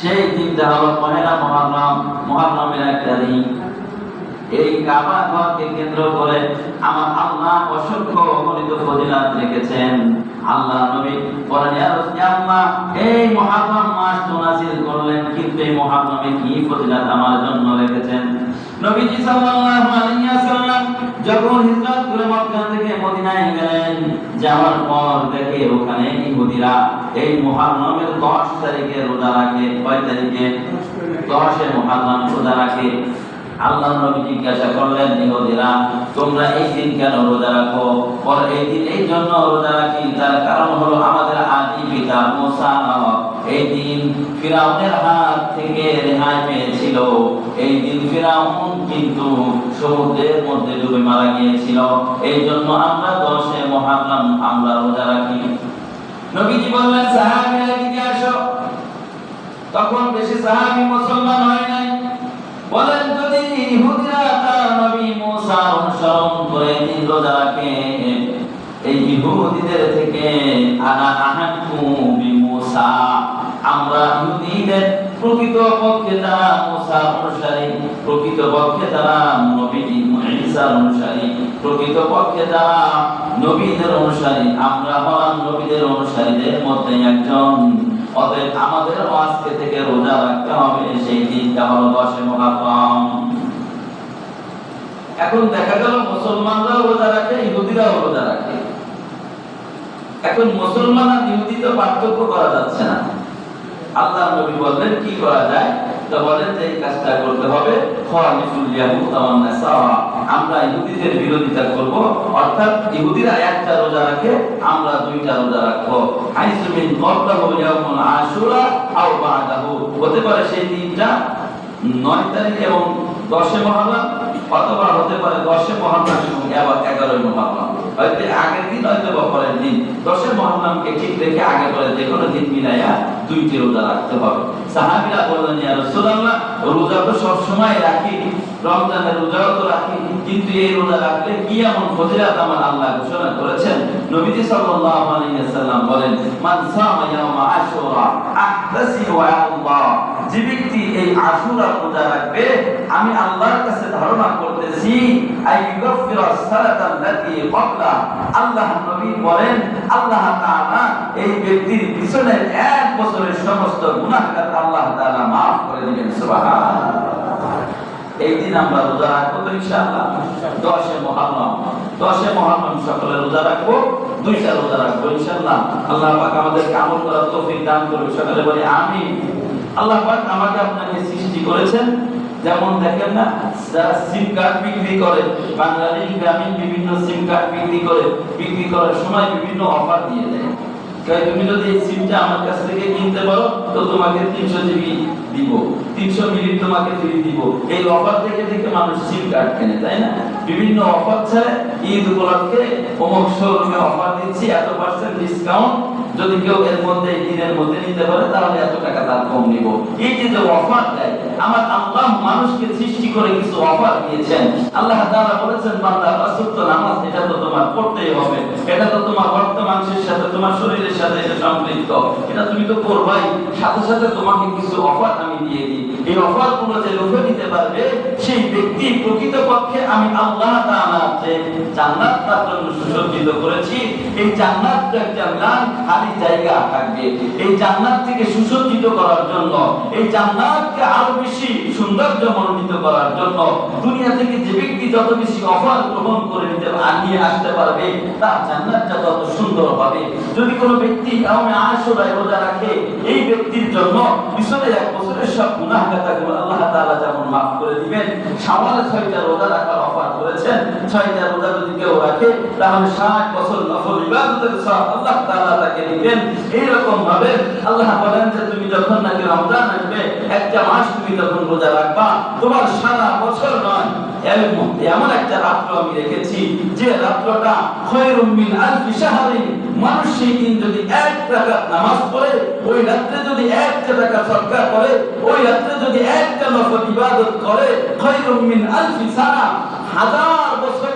সেই দিনটা হলো পহেলা মহরম, মহরমের একটা দিন এই কাবা ঘরকে কেন্দ্র করে আমার আল্লাহ অসংখ্য অগণিত ফজিলাত রেখেছেন। আল্লাহ নবী বলেন আল্লাহ এই মুহররম মাস তো নাযিল করলেন, কিন্তু এই মুহররমে কি ফজিলাত আমার জন্য রেখেছেন? নবীজি সাল্লাল্লাহু আলাইহি ওয়াসাল্লাম যখন হিজরত করে মক্কা থেকে মদিনায় গেলেন, যাওয়ার পর দেখে ওখানে ইহুদিরা এই মুহররমের 10 তারিখে রোজা রাখে। কয় তারিখে? 10 এ মুহররম রোজা রাখে। আল্লাহ নবী জিজ্ঞাসা করলেন, ইহুদিরা, তোমরা এই দিন কেন রোজা রাখো? পরে এই দিন এই জন্য রোজা রাখি, তার কারণ হলো আমাদের আদি পিতা মুসা। এই দিন ফিরাউনের হাত থেকে রেহাই পেয়েছিল এই দিন ফিরাউন কিন্তু সমুদ্রের মধ্যে ডুবে মারা গিয়েছিল। এই জন্য আমরা দশে মহারাম আমরা রোজা রাখি। নবীজি বললেন সাহাবীরা এদিকে আসো। তখন বেশি সাহাবী মুসলমান হয় নাই। বলেন, যদি ইহুদিরা তার নবী মুসা অনুসরণ করে দিন রোজা রাখে, এই ইহুদিদের থেকে আনা আহাকু বি মুসা আমরা ইহুদিদের প্রকৃত যারা মুসা অনুসারী, প্রকৃত যারা নবীজি ঈসার অনুসারী, প্রকৃত যারা নবীদের অনুসারী। আমরা হলাম নবীদের অনুসারীদের মধ্যে একজন। অতএব আমাদের আজকে থেকে রোজা রাখতে হবে, সেই দিনটা হলো দশে মহারম এখন দেখা গেল মুসলমানরাও রোজা রাখে, ইহুদিরাও রোজা রাখে। এখন মুসলমান আর ইহুদি তো পার্থক্য করা যাচ্ছে না। আল্লাহ নবী বললেন, কি করা যায়? তো বলেন যে, এই কাজটা করতে হবে। আমরা ইহুদিদের বিরোধিতা করব। অর্থাৎ ইহুদিরা একটা রোজা রাখে, আমরা দুইটা রোজা রাখব। হাইসু মিন ক্বাবলাহু ইয়াউমুল আশুরা আও বাদাহু। হতে পারে সেই দিনটা 9 তারিখ এবং 10 মহররম অথবা হতে পারে 10 মহররম সঙ্গে আবার 11 মহররম হয়তো আগের দিন, হয়তো বা পরের দিন। 10 মহররমকে ঠিক রেখে আগে পরে যে কোনো দিন মিলাইয়া দুইটি রোজা রাখতে হবে। সাহাবীরা বললেন রোজা তো রাখি। রমজানের রোজাও তো রাখি। কিন্তু এই রোজা রাখলে কি এমন আমার আল্লাহ ঘোষণা করেছেন? নবীজি সাল্লাল্লাহু আলাইহি বলেন, মান সামা আশুরা আল্লাহ যে ব্যক্তি এই আশুরা রোজা রাখবে আমি আল্লাহর কাছে ধারণা করতেছি আল্লাহ নবী বলেন, আল্লাহ এই ব্যক্তির পিছনের এক বছরের সমস্ত গুনাহগার আল্লাহ maaf করে দিবেন এই দিন আমরা রোজা রাখব তো ইনশাআল্লাহ? দশে মহারম দশে মহারম সকলে রোজা রাখব? দুইটা রোজা রাখব ইনশাআল্লাহ। আল্লাহ পাক আমাদেরকে আমল করার তৌফিক দান করুন সকলে বলি, আমিন। আল্লাহ আমাকে আপনাকে সৃষ্টি করেছেন। যেমন দেখেন না, যারা সিম কার্ড বিক্রি করে বাংলাদেশ গ্রামীণ বিভিন্ন সিম কার্ড বিক্রি করে, বিক্রি করার সময় বিভিন্ন অফার দিয়ে দেয়। তুমি যদি এই সিমটা আমার কাছ থেকে কিনতে পারো, তো তোমাকে তিনশো জিবি দিব। তিনশো মিনিট তোমাকে ফ্রি দিব। এই অফার থেকে থেকে মানুষ সিম কার্ড কেনে, তাই না? বিভিন্ন অফার ছাড়ে ঈদ উপলক্ষে অমুক শোরুমে অফার দিচ্ছি, এত পার্সেন্ট ডিসকাউন্ট যদি কেউ এর মধ্যে দিনের মধ্যে নিতে পারে, তাহলে এত টাকা তার কম নিব। এই যে যে অফার দেয়, আমার আল্লাহ মানুষকে সৃষ্টি করে কিছু অফার দিয়েছেন। আল্লাহ তাআলা বলেছেন, বান্দা আসুত্ত নামাজ, এটা তো তোমার পড়তেই হবে। এটা তো তোমার রক্ত সাথে, তোমার শরীরের সাথে এটা সম্পৃক্ত। এটা তুমি তো করবাই। সাথে সাথে তোমাকে কিছু অফার আমি দিয়ে দিই। এই অফারগুলো যে লুফে নিতে পারবে, সেই ব্যক্তি প্রকৃতপক্ষে আমি আল্লাহ তাআলা যে জান্নাত তার জন্য সুসজ্জিত করেছি। এই জান্নাত একটা খালি জায়গা থাকবে। এই জান্নাত থেকে সুসজ্জিত করার জন্য, এই জান্নাতকে আরও বেশি সৌন্দর্য মণ্ডিত করার জন্য দুনিয়া থেকে যে ব্যক্তি যত বেশি অফার গ্রহণ করে নিতে নিয়ে আসতে পারবে, তার জান্নাতটা তত সুন্দর হবে। যদি কোনো ব্যক্তি কাউমে আশুরায় রোজা রাখে, এই ব্যক্তির জন্য পিছনে এক বছরের সব তাআলা যেমন মাফ করে দিবেন। সামালে ছয়টা রোজা রাখার অফার করেছেন। ছয়টা রোজা যদি কেউ রাখে, তাহলে ষাট বছর নফল ইবাদতের সব আল্লাহ তাআলা তাকে দিবেন। এইরকম ভাবে আল্লাহ বলেন যে, তুমি যখন নাকি রমজান আসবে, একটা মাস তুমি তখন রোজা রাখবা, তোমার সারা বছর নয় এমন একটা রাত্র আমি রেখেছি, যে রাত্রটা খয়রুম মিন আলফি শাহরিন মানুষ সেই যদি এক নামাজ পড়ে, ওই রাত্রে যদি একটা টাকা সরকার করে ওই রাত্রে যদি একটা নফল ইবাদত করে খয়রুম মিন আলফি হাজার বছর